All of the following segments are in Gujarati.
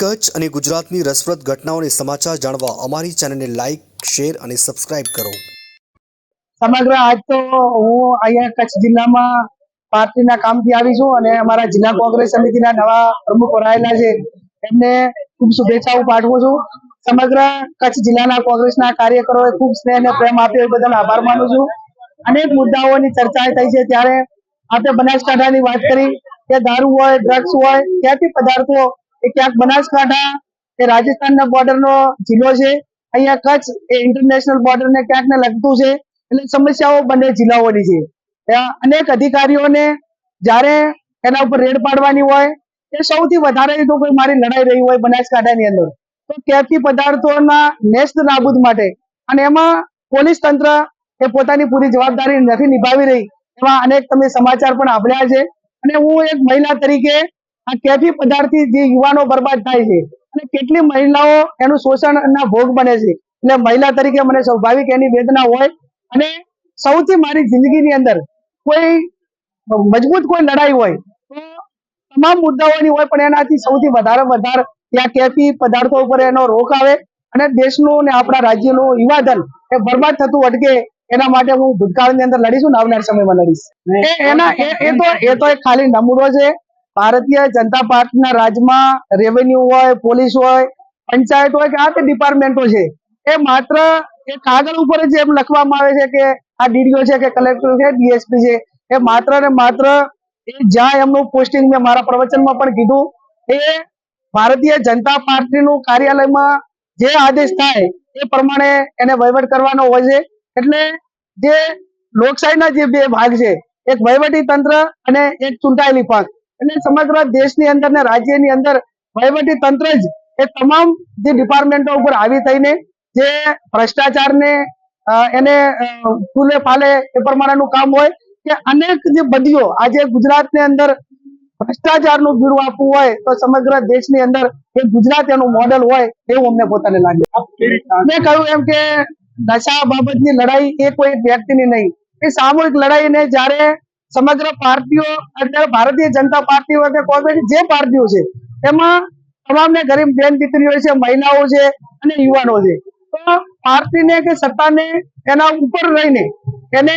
કચ્છ અને ગુજરાતની રસપ્રદ ઘટનાઓને સમાચાર જાણવા અમારી ચેનલને લાઇક શેર અને સબસ્ક્રાઇબ કરો. સમગ્ર આજ તો હું અહીંયા કચ્છ જિલ્લામાં પાર્ટીના કામથી આવી છું અને અમારા જિલ્લા કોંગ્રેસ સમિતિના નવા પ્રમુખ વરાયેલા છે. એમને ખૂબ શુભેચ્છાઓ પાઠવું છું. સમગ્ર કચ્છ જિલ્લાના કોંગ્રેસના કાર્યકરોએ ખૂબ સ્નેહ અને પ્રેમ આપ્યો, એ બદલ આભાર માનું છું. અનેક મુદ્દાઓની ચર્ચા થઈ છે. ત્યારે આપણે બનાસકાંઠાની વાત કરી કે દારૂ હોય ડ્રગ્સ હોય ત્યાંથી પદાર્થો એ ક્યાંક બનાસકાંઠા એ રાજસ્થાનના બોર્ડરનો જિલ્લો છે. અહીંયા કચ્છ એ ઇન્ટરનેશનલ બોર્ડરને ક્યાંક ને લગતું છે એટલે સમસ્યાઓ બંને જિલ્લાઓની છે. અનેક અધિકારીઓને જ્યારે એના ઉપર રેડ પાડવાની હોય, એ સૌથી વધારે તો કોઈ મારી લડાઈ રહી હોય બનાસકાંઠાની અંદર. તો કેફી પદાર્થોના નેસ્ત નાબૂદ માટે અને એમાં પોલીસ તંત્ર એ પોતાની પૂરી જવાબદારી નથી નિભાવી રહી, એવા અનેક તમે સમાચાર પણ આપ્યા છે. અને હું એક મહિલા તરીકે આ કેફી પદાર્થથી જે યુવાનો બરબાદ થાય છે અને કેટલી મહિલાઓ એનું શોષણના ભોગ બને છે. એટલે મહિલા તરીકે મને સ્વાભાવિક એની વેદના હોય અને સૌથી મારી જિંદગીની અંદર કોઈ મજબૂત કોઈ લડાઈ હોય તો તમામ મુદ્દાઓની હોય પણ એનાથી સૌથી વધારે વધારે ત્યાં કેફી પદાર્થો ઉપર એનો રોક આવે અને દેશનું ને આપણા રાજ્યનું યુવાધન એ બરબાદ થતું અટકે એના માટે હું ભૂતકાળની અંદર લડીશું ને આવનાર સમયમાં લડીશ. એ એના એ તો એ તો એક ખાલી નમૂનો છે. ભારતીય જનતા પાર્ટીના રાજમાં રેવન્યુ હોય પોલીસ હોય, પંચાયત હોય કે આ તે ડિપાર્ટમેન્ટો છે, એ માત્ર એ કાગળ ઉપર જ એમ લખવામાં આવે છે કે આ ડીડીઓ છે કે કલેક્ટર છે ડીએસપી છે, એ માત્ર ને માત્ર એ જ્યાં એમનું પોસ્ટિંગ મેં મારા પ્રવચનમાં પણ કીધું, એ ભારતીય જનતા પાર્ટીનું કાર્યાલયમાં જે આદેશ થાય એ પ્રમાણે એને વહીવટ કરવાનો હોય છે. એટલે જે લોકશાહીના જે બે ભાગ છે, એક વહીવટી તંત્ર અને એક ચૂંટાયેલી પાંખ એટલે સમગ્ર દેશની અંદર ને રાજ્યની અંદર વહીવટી તંત્ર જ એ તમામ જે ડિપાર્ટમેન્ટો ઉપર આવી થઈને જે ભ્રષ્ટાચારને એને ફૂલે ફાલે એ પ્રમાણેનું કામ હોય કે અનેક જે બદીઓ આજે ગુજરાતની અંદર ભ્રષ્ટાચારનું બીડું આપવું હોય તો સમગ્ર દેશની અંદર એ ગુજરાત એનું મોડેલ હોય એવું અમને પોતાને લાગે. મેં કહ્યું એમ કે નશા બાબતની લડાઈ એ કોઈ વ્યક્તિની નહીં. એ સામૂહિક લડાઈને જ્યારે સમગ્ર પાર્ટીઓ અત્યારે ભારતીય જનતા પાર્ટી જે પાર્ટીઓ છે એમાં તમામને ગરીબ બેન દીકરીઓ છે, મહિલાઓ છે અને યુવાનો છે. તો પાર્ટીને કે સત્તાને એના ઉપર રહીને, એને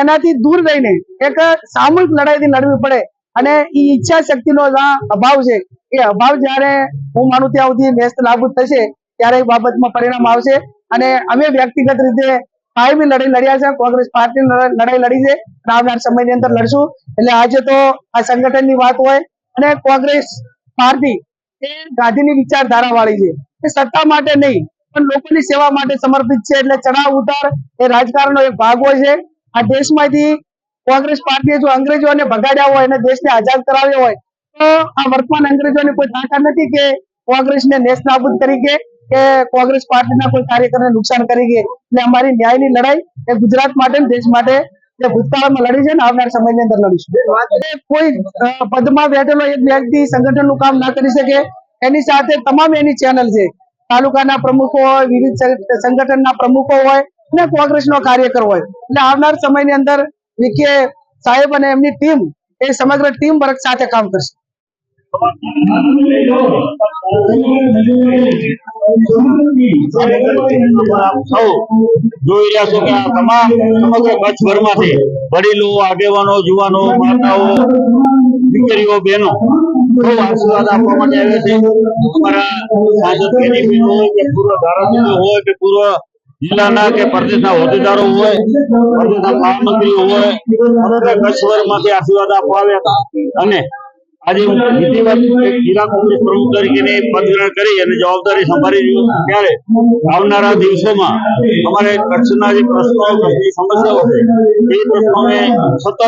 એનાથી દૂર રહીને એક સામૂહિક લડાઈથી લડવી પડે અને એ ઈચ્છા શક્તિનો અભાવ છે. એ અભાવ જ્યારે હું માનું ત્યાં સુધી નેસ્ત નાબૂદ થશે, ત્યારે એ બાબતમાં પરિણામ આવશે અને અમે વ્યક્તિગત રીતે કાયમી લડાઈ લડ્યા છે, કોંગ્રેસ પાર્ટી લડાઈ લડી છે આવનાર સમયની અંદર લડશું. એટલે આજે તો આ સંગઠનની વાત હોય અને કોંગ્રેસ પાર્ટી એ ગાંધીની વિચારધારા વાળી છે. એ સત્તા માટે નહીં, પણ લોકોની સેવા માટે સમર્પિત છે. એટલે ચડાવ ઉતાર એ રાજકારણનો એક ભાગ હોય છે. આ દેશમાંથી કોંગ્રેસ પાર્ટીએ જો અંગ્રેજોને ભગાડ્યા હોય અને દેશને આઝાદ કરાવ્યો હોય, તો આ વર્તમાન અંગ્રેજોની કોઈ તાકાત નથી કે કોંગ્રેસને નેસ્ત નાબૂદ તરીકે કે કોંગ્રેસ પાર્ટીના કોઈ કાર્યકરને નુકસાન કરી ગઈ એટલે અમારી ન્યાયની લડાઈ એ ગુજરાત માટે દેશ માટે જે ભૂતકાળમાં લડી છે ને આવનાર સમયની અંદર લડીશું. કોઈ પદમાં બેઠેલો એક વ્યક્તિ સંગઠનનું કામ ના કરી શકે, એની સાથે તમામ એની ચેનલ છે. તાલુકાના પ્રમુખો હોય, વિવિધ સંગઠનના પ્રમુખો હોય અને કોંગ્રેસનો કાર્યકર હોય. એટલે આવનાર સમયની અંદર વિકે સાહેબ અને એમની ટીમ એ સમગ્ર ટીમ વર્ક સાથે કામ કરશે. વડીલો, આગેવાનો જુવાનો માતાઓ, દીકરીઓ, બહેનો આશીર્વાદ આપવા માટે આવે છે. પૂર્વ જિલ્લાના કે પ્રદેશના હોદ્દેદારો હોય, પ્રદેશના મહામંત્રીઓ હોય આશીર્વાદ આપવા હતા. અને આજે પ્રમુખ તરીકેની પદ કરી અને જવાબદારી સંભાળી રહ્યો ત્યારે આવનારા દિવસોમાં અમારે કચ્છના જે પ્રશ્નો કચ્છની સમસ્યાઓ છે, એ પ્રશ્નોને સતત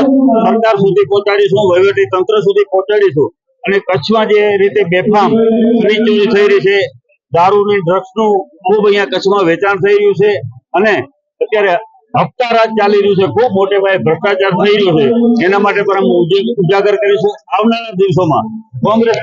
સરકાર સુધી પહોંચાડીશું, વહીવટી તંત્ર સુધી પહોંચાડીશું. અને કચ્છમાં જે રીતે બેફામ ચોરી થઈ રહી છે દારૂની ડ્રગ્સનું ખૂબ અહીંયા કચ્છમાં વેચાણ થઈ રહ્યું છે. અને અત્યારે હપ્તા રાજ ચાલી રહ્યું છે, ખૂબ મોટે પાયે ભ્રષ્ટાચાર થઈ રહ્યો છે. એના માટે પણ અમે ઉજાગર કરીશું. આવનારા દિવસોમાં કોંગ્રેસ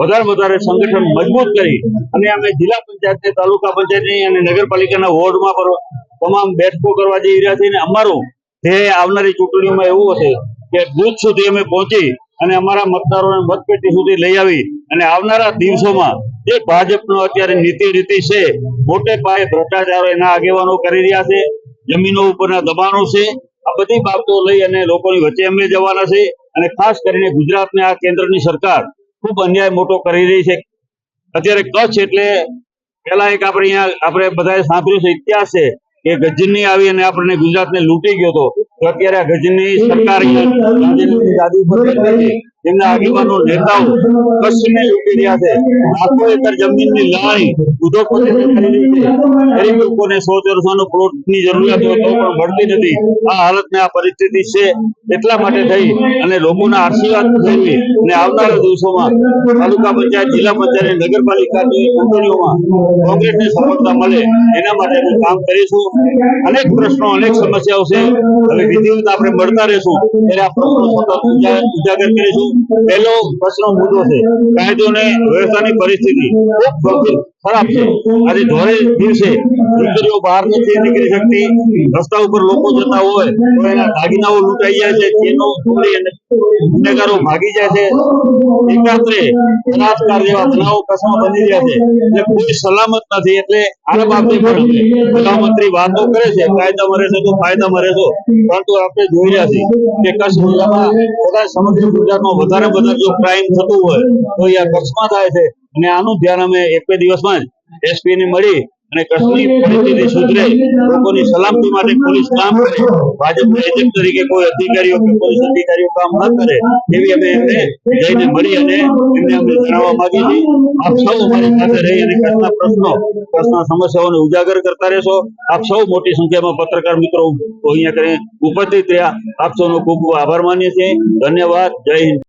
વધારે વધારે સંગઠન મજબૂત કરી અને અમે જિલ્લા પંચાયત તાલુકા પંચાયતની અને નગરપાલિકાના વોર્ડમાં પણ તમામ બેઠકો કરવા જઈ રહ્યા છીએ. અને અમારું ધ્યેય આવનારી ચૂંટણીઓમાં એવું હશે કે બુથ સુધી અમે પહોંચી અને અમારા મતદારોને મતપેટી સુધી લઈ આવી અને આવનારા દિવસોમાં જે ભાજપનો અત્યારે નીતિ રીતિ છે, મોટે પાયે ભ્રષ્ટાચારો એના આગેવાનો કરી રહ્યા છે. જમીનો ઉપરના દબાણો છે. આ બધી બાબતો લઈ અને લોકોની વચ્ચે અમે જવાના છે અને ખાસ કરીને ગુજરાતને આ કેન્દ્રની સરકાર ખૂબ અન્યાય મોટો કરી રહી છે. અત્યારે કચ્છ એટલે પેલા એક આપણે અહીંયા આપણે બધાએ સાંભળ્યું છે, ઇતિહાસ છે કે ગજની આવી અને આપણને ગુજરાતને લૂંટી ગયો હતો. અત્યારે આ ગજની સરકાર તેમના આગેવાનો નેતાઓ કચ્છને લૂંટી રહ્યા છે લાખો એકર જમીનની લાણી ઉદ્યોગપતિ રહી છે. ગરીબ સો ચોરસો પ્લોટની જરૂરિયાત હોય તો પણ મળતી નથી. આ હાલતને આ પરિસ્થિતિ છે એટલા માટે થઈ અને લોકોના આશીર્વાદ મેળવી અને આવનારા દિવસોમાં તાલુકા પંચાયત, જિલ્લા પંચાયત નગરપાલિકા ચૂંટણીઓમાં કોંગ્રેસને સફળતા મળે એના માટે હું કામ કરીશું. અનેક પ્રશ્નો, અનેક સમસ્યાઓ છે. હવે વિધિવત આપણે મળતા રહેશું. ત્યારે આ પ્રશ્નો ઉજાગર કરીશું. પહેલો પ્રશ્ન મુદ્દો છે. કાયદો અને વ્યવસ્થાની પરિસ્થિતિ ખૂબ ખરાબ છે. આજે ધોળે દિવસે દીકરીઓ બહાર નથી નીકળી શકતી રસ્તા ઉપર લોકો જતા હોય, તો એના દાગીનાઓ લૂંટાઈ જાય છે અને ગુનેગારો ભાગી જાય છે. એકાંતરે બલાત્કાર જેવા બનાવો કચ્છમાં બની રહ્યા છે. એટલે કોઈ સલામત નથી, એટલે આ બાબતે પણ પ્રધાનમંત્રી વાતો કરે છે કાયદામાં રહેશે તો મરે રહેશો પરંતુ આપણે જોઈ રહ્યા છીએ કે કચ્છ જિલ્લામાં બધા સમગ્ર ગુજરાતમાં વધારે વધારે જો ક્રાઇમ થતું હોય, તો એ કચ્છમાં થાય છે. અને આનું ધ્યાન અમે એક બે દિવસમાં જ એસપી ને મળી અને કચ્છની પરિસ્થિતિ સુધરે લોકોની સલામતી માટે પોલીસ કામ કરે. ભાજપ એજન્ટ તરીકે કોઈ અધિકારીઓ કે પોલીસ અધિકારીઓ કામ ન કરે એવી અમે એમને જઈને મળી અને એમને અમને જણાવવા માંગી છીએ. આપ સૌ અમારી સાથે રહી અને કચ્છના પ્રશ્નો કચ્છના સમસ્યાઓને ઉજાગર કરતા રહેશો. આપ સૌ મોટી સંખ્યામાં પત્રકાર મિત્રો અહીંયા કરી ઉપસ્થિત રહ્યા. આપ સૌનો ખૂબ ખૂબ આભાર માનીએ છીએ. ધન્યવાદ. જય હિન્દ.